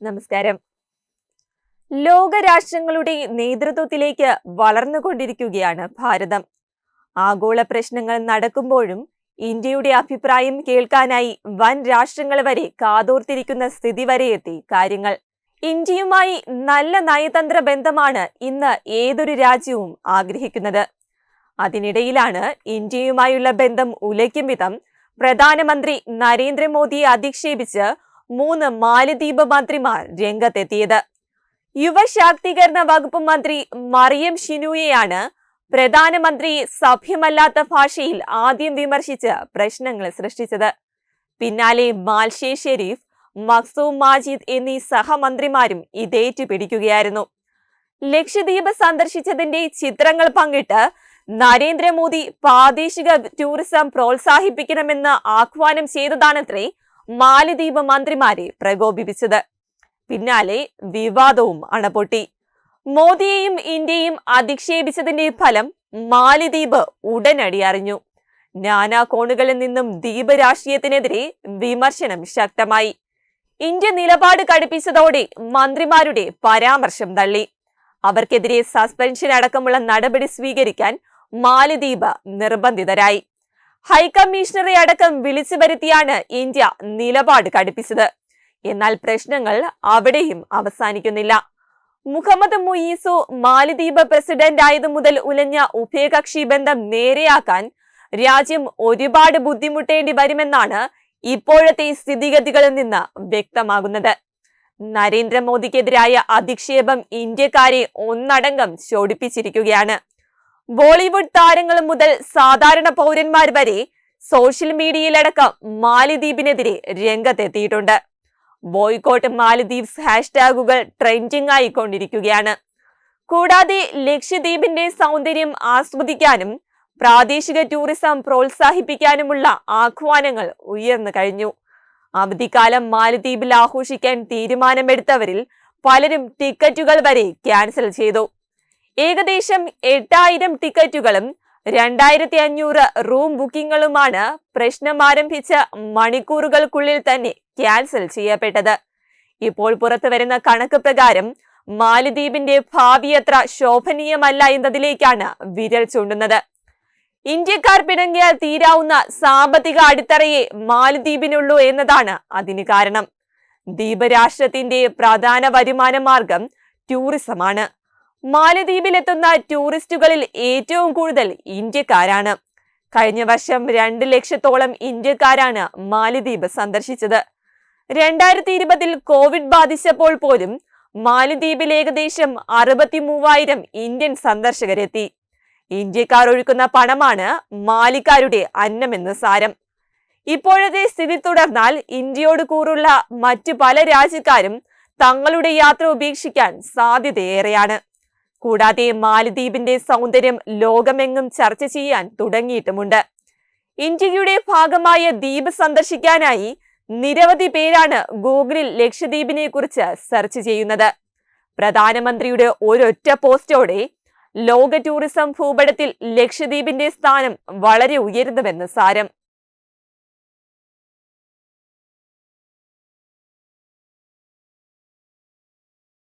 നമസ്കാരം. ലോകരാഷ്ട്രങ്ങളുടെ നേതൃത്വത്തിലേക്ക് വളർന്നുകൊണ്ടിരിക്കുകയാണ് ഭാരതം. ആഗോള പ്രശ്നങ്ങൾ നടക്കുമ്പോഴും ഇന്ത്യയുടെ അഭിപ്രായം കേൾക്കാനായി വൻ രാഷ്ട്രങ്ങൾ വരെ കാതോർത്തിരിക്കുന്ന സ്ഥിതി വരെ എത്തി കാര്യങ്ങൾ. ഇന്ത്യയുമായി നല്ല നയതന്ത്ര ബന്ധമാണ് ഇന്ന് ഏതൊരു രാജ്യവും ആഗ്രഹിക്കുന്നത്. അതിനിടയിലാണ് ഇന്ത്യയുമായുള്ള ബന്ധം ഉലയ്ക്കും വിധം പ്രധാനമന്ത്രി നരേന്ദ്രമോദിയെ അധിക്ഷേപിച്ച് മൂന്ന് മാലദ്വീപ് മന്ത്രിമാർ രംഗത്തെത്തിയത്. യുവശാക്തീകരണ വകുപ്പ് മന്ത്രി മറിയം ഷിനുയെയാണ് പ്രധാനമന്ത്രി സഭ്യമല്ലാത്ത ഭാഷയിൽ ആദ്യം വിമർശിച്ച് പ്രശ്നങ്ങൾ സൃഷ്ടിച്ചത്. പിന്നാലെ മാൽഷേ ഷെരീഫ് മക്സൂം മാജിദ് എന്നീ സഹമന്ത്രിമാരും ഇതേറ്റു പിടിക്കുകയായിരുന്നു ലക്ഷദ്വീപ് സന്ദർശിച്ചതിന്റെ ചിത്രങ്ങൾ പങ്കിട്ട് നരേന്ദ്രമോദി പ്രാദേശിക ടൂറിസം പ്രോത്സാഹിപ്പിക്കണമെന്ന് ആഹ്വാനം ചെയ്തതാണത്രേ മാലദ്വീപ് മന്ത്രിമാരെ പ്രകോപിപ്പിച്ചത്. പിന്നാലെ വിവാദവും അണപൊട്ടി. മോദിയെയും ഇന്ത്യയും അധിക്ഷേപിച്ചതിന്റെ ഫലം മാലിദ്വീപ് ഉടനടി അറിഞ്ഞു. നാനാ കോണുകളിൽ നിന്നും ദ്വീപ് രാഷ്ട്രീയത്തിനെതിരെ വിമർശനം ശക്തമായി. ഇന്ത്യ നിലപാട് കടുപ്പിച്ചതോടെ മന്ത്രിമാരുടെ പരാമർശം തള്ളി. അവർക്കെതിരെ സസ്പെൻഷൻ അടക്കമുള്ള നടപടി സ്വീകരിക്കാൻ മാലദ്വീപ് നിർബന്ധിതരായി. ഹൈക്കമ്മീഷണറെ അടക്കം വിളിച്ചു വരുത്തിയാണ് ഇന്ത്യ നിലപാട് കടുപ്പിച്ചത്. എന്നാൽ പ്രശ്നങ്ങൾ അവിടെയും അവസാനിക്കുന്നില്ല. മുഹമ്മദ് മുയീസു മാലിദ്വീപ് പ്രസിഡന്റ് ആയതു മുതൽ ഉലഞ്ഞ ഉഭയകക്ഷി ബന്ധം നേരെയാക്കാൻ രാജ്യം ഒരുപാട് ബുദ്ധിമുട്ടേണ്ടി വരുമെന്നാണ് ഇപ്പോഴത്തെ സ്ഥിതിഗതികളിൽ നിന്ന് വ്യക്തമാകുന്നത്. നരേന്ദ്രമോദിക്കെതിരായ അധിക്ഷേപം ഇന്ത്യക്കാരെ ഒന്നടങ്കം ചോടിപ്പിച്ചിരിക്കുകയാണ് ബോളിവുഡ് താരങ്ങൾ മുതൽ സാധാരണ പൗരന്മാർ വരെ സോഷ്യൽ മീഡിയയിലടക്കം മാലിദ്വീപിനെതിരെ രംഗത്തെത്തിയിട്ടുണ്ട്. ബോയ്കോട്ട് മാലിദ്വീപ്സ് ഹാഷ്ടാഗുകൾ ട്രെൻഡിംഗ് ആയിക്കൊണ്ടിരിക്കുകയാണ്. കൂടാതെ ലക്ഷദ്വീപിന്റെ സൗന്ദര്യം ആസ്വദിക്കാനും പ്രാദേശിക ടൂറിസം പ്രോത്സാഹിപ്പിക്കാനുമുള്ള ആഹ്വാനങ്ങൾ ഉയർന്നു കഴിഞ്ഞു. അവധിക്കാലം മാലിദ്വീപിൽ ആഘോഷിക്കാൻ തീരുമാനമെടുത്തവരിൽ പലരും ടിക്കറ്റുകൾ വരെ ക്യാൻസൽ ചെയ്തു. ഏകദേശം എട്ടായിരം ടിക്കറ്റുകളും രണ്ടായിരത്തി അഞ്ഞൂറ് റൂം ബുക്കിംഗുകളുമാണ് പ്രശ്നം ആരംഭിച്ച മണിക്കൂറുകൾക്കുള്ളിൽ തന്നെ ക്യാൻസൽ ചെയ്യപ്പെട്ടത്. ഇപ്പോൾ പുറത്തു വരുന്ന കണക്ക് പ്രകാരം മാലദ്വീപിന്റെ ഭാവി അത്ര ശോഭനീയമല്ല എന്നതിലേക്കാണ് വിരൽ ചൂണ്ടുന്നത്. ഇന്ത്യക്കാർ പിണങ്ങിയാൽ തീരാവുന്ന സാമ്പത്തിക അടിത്തറയെ മാലദ്വീപിനുള്ളൂ എന്നതാണ് അതിന് കാരണം. ദ്വീപരാഷ്ട്രത്തിന്റെ പ്രധാന വരുമാന മാർഗം ടൂറിസമാണ്. മാലദ്വീപിലെത്തുന്ന ടൂറിസ്റ്റുകളിൽ ഏറ്റവും കൂടുതൽ ഇന്ത്യക്കാരാണ്. കഴിഞ്ഞ വർഷം രണ്ട് ലക്ഷത്തോളം ഇന്ത്യക്കാരാണ് മാലദ്വീപ് സന്ദർശിച്ചത്. രണ്ടായിരത്തി ഇരുപതിൽ കോവിഡ് ബാധിച്ചപ്പോൾ പോലും മാലദ്വീപിൽ ഏകദേശം അറുപത്തി മൂവായിരം ഇന്ത്യൻ സന്ദർശകരെത്തി. ഇന്ത്യക്കാർ ഒഴുക്കുന്ന പണമാണ് മാലിക്കാരുടെ അന്നമെന്ന് സാരം. ഇപ്പോഴത്തെ സ്ഥിതി തുടർന്നാൽ ഇന്ത്യയോട് കൂറുള്ള മറ്റു പല രാജ്യക്കാരും തങ്ങളുടെ യാത്ര ഉപേക്ഷിക്കാൻ സാധ്യതയേറെയാണ്. കൂടാതെ മാലദ്വീപിന്റെ സൗന്ദര്യം ലോകമെങ്ങും ചർച്ച ചെയ്യാൻ തുടങ്ങിയിട്ടുമുണ്ട്. ഇന്ത്യയുടെ ഭാഗമായ ദ്വീപ് സന്ദർശിക്കാനായി നിരവധി പേരാണ് ഗൂഗിളിൽ ലക്ഷദ്വീപിനെ കുറിച്ച് സെർച്ച് ചെയ്യുന്നത്. പ്രധാനമന്ത്രിയുടെ ഒരൊറ്റ പോസ്റ്റോടെ ലോക ടൂറിസം ഭൂപടത്തിൽ ലക്ഷദ്വീപിന്റെ സ്ഥാനം വളരെ ഉയരുന്നുവെന്ന് സാരം.